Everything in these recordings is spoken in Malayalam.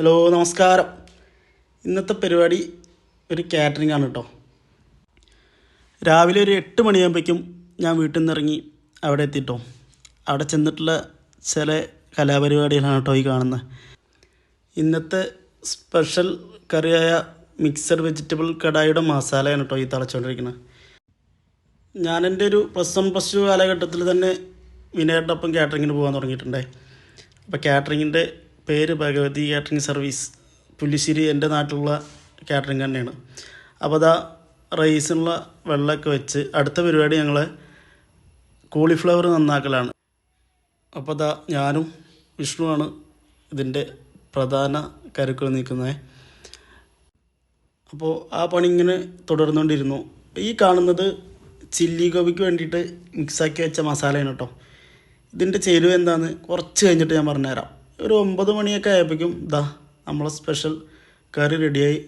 ഹലോ നമസ്കാരം. ഇന്നത്തെ പരിപാടി ഒരു കാറ്ററിംഗ് ആണ് കേട്ടോ രാവിലെ ഒരു എട്ട് മണിയാകുമ്പോഴേക്കും ഞാൻ വീട്ടിൽ നിന്ന് ഇറങ്ങി അവിടെ എത്തിട്ടോ. അവിടെ ചെന്നിട്ടുള്ള ചില കലാപരിപാടികളാണ് കേട്ടോ ഈ കാണുന്നത്. ഇന്നത്തെ സ്പെഷ്യൽ കറിയായ മിക്സഡ് വെജിറ്റബിൾ കടായിയുടെ മസാലയാണ് കേട്ടോ ഈ തളച്ചുകൊണ്ടിരിക്കുന്നത് എന്റെ ഒരു പ്ലസ് വൺ പ്ലസ് ടു കാലഘട്ടത്തിൽ തന്നെ വിനയുടെ ഒപ്പം കാറ്ററിങ്ങിന് പോകാൻ തുടങ്ങിയിട്ടുണ്ടായി അപ്പോൾ കാറ്ററിങ്ങിന്റെ പേര് ഭഗവതി കാറ്ററിംഗ് സർവീസ്. പുല്ലിശ്ശേരി എന്റെ നാട്ടിലുള്ള കാറ്ററിംഗ് തന്നെയാണ്. അപ്പോൾ അതാ റൈസിനുള്ള വെള്ളമൊക്കെ വെച്ച് അടുത്ത പരിപാടി ഞങ്ങൾ കോളിഫ്ലവർ നന്നാക്കലാണ്. അപ്പോൾ അതാ ഞാനും വിഷ്ണുവാണ് ഇതിന്റെ പ്രധാന കരുക്കൾ നിൽക്കുന്നത് അപ്പോൾ ആ പണി ഇങ്ങനെ തുടർന്നുകൊണ്ടിരുന്നു. ഈ കാണുന്നത് ചില്ലി ഗോപിക്ക് വേണ്ടിയിട്ട് മിക്സാക്കി വെച്ച മസാലയാണ് കേട്ടോ. ഇതിന്റെ ചേരുവ എന്താണെന്ന് കുറച്ച് കഴിഞ്ഞിട്ട് ഞാൻ പറഞ്ഞുതരാം. ഒരു ഒമ്പത് മണിയൊക്കെ ആയപ്പോഴേക്കും ദാ നമ്മളെ സ്പെഷ്യൽ കറി റെഡിയായി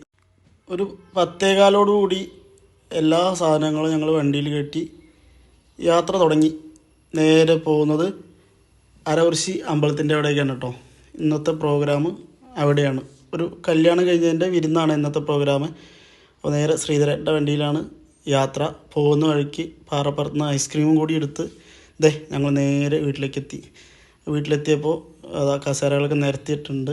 ഒരു പത്തേകാലോടുകൂടി എല്ലാ സാധനങ്ങളും ഞങ്ങൾ വണ്ടിയിൽ കയറ്റി യാത്ര തുടങ്ങി. നേരെ പോകുന്നത് അരവർശി അമ്പലത്തിന്റെ അവിടേക്കാണ് കേട്ടോ. ഇന്നത്തെ പ്രോഗ്രാം അവിടെയാണ്. ഒരു കല്യാണം കഴിഞ്ഞതിന്റെ വിരുന്നാണ് ഇന്നത്തെ പ്രോഗ്രാം അപ്പോൾ നേരെ ശ്രീധരന്റെ വണ്ടിയിലാണ് യാത്ര. പോകുന്ന വഴിക്ക് പാറപ്പുറത്തുനിന്ന് ഐസ്ക്രീമും കൂടി എടുത്ത് ദേ ഞങ്ങൾ നേരെ വീട്ടിലേക്ക് എത്തി. വീട്ടിലെത്തിയപ്പോൾ അതാ കസേരകളൊക്കെ നിരത്തിയിട്ടുണ്ട്.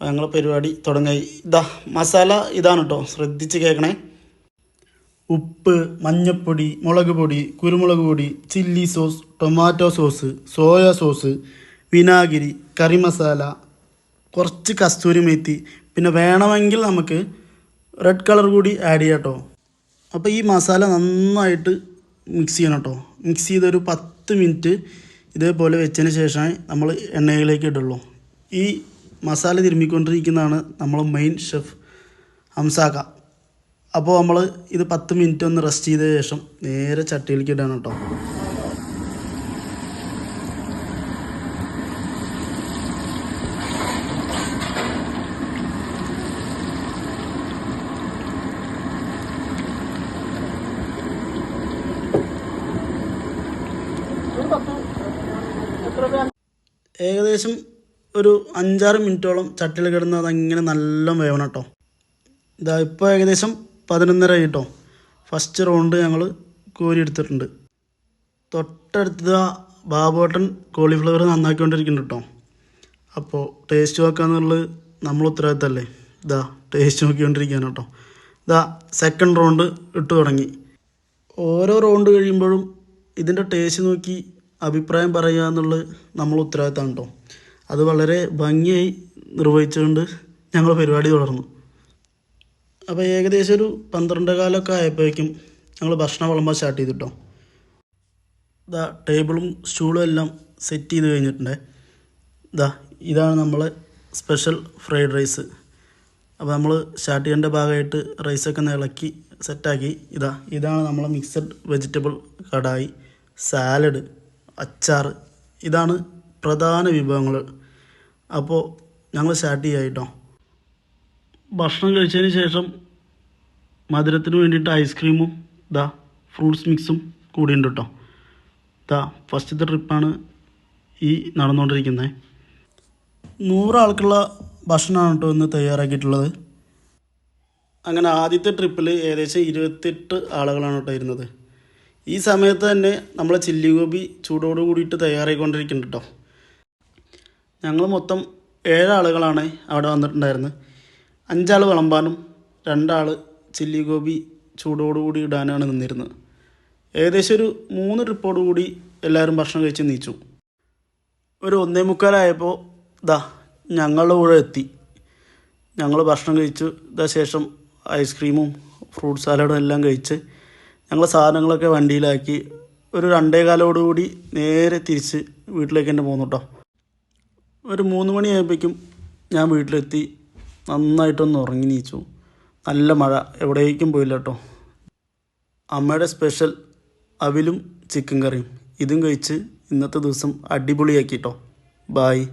ഞങ്ങൾ പരിപാടി തുടങ്ങി ഇതാ മസാല ഇതാണ് കേട്ടോ ശ്രദ്ധിച്ച് കേൾക്കണേ. ഉപ്പ് മഞ്ഞപ്പൊടി മുളക് പൊടി കുരുമുളക് പൊടി chilli sauce tomato sauce soya sauce വിനാഗിരി കറി മസാല കുറച്ച് കസ്തൂരി മേത്തി. പിന്നെ വേണമെങ്കിൽ നമുക്ക് റെഡ് കളർ കൂടി ആഡ് ചെയ്യാം കേട്ടോ അപ്പോൾ ഈ മസാല നന്നായിട്ട് മിക്സ് ചെയ്യണം കേട്ടോ മിക്സ് ചെയ്തൊരു പത്ത് മിനിറ്റ് ഇതേപോലെ വെച്ചതിന് ശേഷമേ നമ്മൾ എണ്ണയിലേക്ക് ഇടുള്ളൂ. ഈ മസാല തിരുമ്മിക്കൊണ്ടിരിക്കുന്നതാണ് നമ്മൾ മെയിൻ ഷെഫ് ഹംസാക്ക. അപ്പോൾ നമ്മൾ ഇത് പത്ത് മിനിറ്റ് ഒന്ന് റെസ്റ്റ് ചെയ്ത ശേഷം നേരെ ചട്ടിയിലേക്ക് ഇടാണ് കേട്ടോ. ഏകദേശം ഒരു അഞ്ചാറ് മിനിറ്റോളം ചട്ടിൽ കിടന്ന് അതങ്ങനെ നല്ല വേവണം കേട്ടോ. ഇതാ ഇപ്പോൾ ഏകദേശം പതിനൊന്നര കേട്ടോ ഫസ്റ്റ് റൗണ്ട് ഞങ്ങൾ കോരി എടുത്തിട്ടുണ്ട്. തൊട്ടടുത്ത ബാബോട്ടൻ കോളിഫ്ലവർ നന്നാക്കിക്കൊണ്ടിരിക്കുന്നുണ്ട് കേട്ടോ. അപ്പോൾ ടേസ്റ്റ് നോക്കാന്നുള്ളത് നമ്മൾ ഉത്തരവാദിത്തമല്ലേ? ഇതാ ടേസ്റ്റ് നോക്കിക്കൊണ്ടിരിക്കുകയാണ് കേട്ടോ. ഇതാ സെക്കൻഡ് റൗണ്ട് ഇട്ട് തുടങ്ങി. ഓരോ റൗണ്ട് കഴിയുമ്പോഴും ഇതിന്റെ ടേസ്റ്റ് നോക്കി അഭിപ്രായം പറയുക എന്നുള്ളത് നമ്മൾ ഉത്തരവാദിത്തമാണ് കേട്ടോ അത് വളരെ ഭംഗിയായി നിർവഹിച്ചുകൊണ്ട് ഞങ്ങൾ പരിപാടി തുടർന്നു. അപ്പോൾ ഏകദേശം ഒരു പന്ത്രണ്ട് കാലമൊക്കെ ആയപ്പോഴേക്കും ഞങ്ങൾ ഭക്ഷണം വിളമ്പാൻ സ്റ്റാർട്ട് ചെയ്തിട്ടോ ഇതാ ടേബിളും സ്റ്റൂളും എല്ലാം സെറ്റ് ചെയ്ത് കഴിഞ്ഞിട്ടുണ്ട്. ഇതാ ഇതാണ് നമ്മളെ സ്പെഷ്യൽ ഫ്രൈഡ് റൈസ് അപ്പോൾ നമ്മൾ സ്റ്റാർട്ട് ചെയ്യേണ്ട ഭാഗമായിട്ട് റൈസൊക്കെ ഇളക്കി സെറ്റാക്കി ഇതാ ഇതാണ് നമ്മളെ മിക്സഡ് വെജിറ്റബിൾ കടായി സാലഡ് അച്ചാർ. ഇതാണ് പ്രധാന വിഭവങ്ങൾ. അപ്പോൾ ഞങ്ങൾ സ്റ്റാർട്ട് ചെയ്യാം കേട്ടോ. ഭക്ഷണം കഴിച്ചതിന് ശേഷം മധുരത്തിന് വേണ്ടിയിട്ട് ഐസ്ക്രീമും ഇതാ ഫ്രൂട്ട്സ് മിക്സും കൂടി കൂടിയുണ്ട് കേട്ടോ. ഇതാ ഫസ്റ്റത്തെ ട്രിപ്പാണ് ഈ നടന്നുകൊണ്ടിരിക്കുന്നത് നൂറാൾക്കുള്ള ഭക്ഷണമാണ് കേട്ടോ ഇന്ന് തയ്യാറാക്കിയിട്ടുള്ളത്. അങ്ങനെ ആദ്യത്തെ ട്രിപ്പിൽ ഏകദേശം ഇരുപത്തെട്ട് ആളുകളാണ് കേട്ടോ ഇരുന്നത്. ഈ സമയത്ത് തന്നെ നമ്മൾ ചില്ലി ഗോപി ചൂടോട് കൂടിയിട്ട് തയ്യാറായിക്കൊണ്ടിരിക്കുന്നുണ്ട് കേട്ടോ ഞങ്ങൾ മൊത്തം ഏഴാളുകളാണ് അവിടെ വന്നിട്ടുണ്ടായിരുന്നത്. അഞ്ചാൾ വിളമ്പാനും രണ്ടാൾ ചില്ലി ഗോപി ചൂടോടുകൂടി ഇടാനാണ് നിന്നിരുന്നത്. ഏകദേശം ഒരു മൂന്ന് ട്രിപ്പോട് കൂടി എല്ലാവരും ഭക്ഷണം കഴിച്ച് നീച്ചു. ഒരു ഒന്നേ മുക്കാലായപ്പോൾ ദാ ഞങ്ങളുടെ കൂടെ എത്തി. ഞങ്ങൾ ഭക്ഷണം കഴിച്ചു ഇതാ ശേഷം ഐസ്ക്രീമും ഫ്രൂട്ട് സാലഡും എല്ലാം കഴിച്ച് ഞങ്ങൾ സാധനങ്ങളൊക്കെ വണ്ടിയിലാക്കി ഒരു രണ്ടേ കാലോടുകൂടി നേരെ തിരിച്ച് വീട്ടിലേക്ക് തന്നെ പോന്നു കേട്ടോ ഒരു മൂന്ന് മണിയായപ്പോഴേക്കും ഞാൻ വീട്ടിലെത്തി. നന്നായിട്ടൊന്ന് ഉറങ്ങി നീച്ചു. നല്ല മഴ. എവിടേക്കും പോയില്ല കേട്ടോ അമ്മയുടെ സ്പെഷ്യൽ അവിലും ചിക്കൻ കറിയും. ഇതും കഴിച്ച് ഇന്നത്തെ ദിവസം അടിപൊളിയാക്കി കേട്ടോ ബായ്.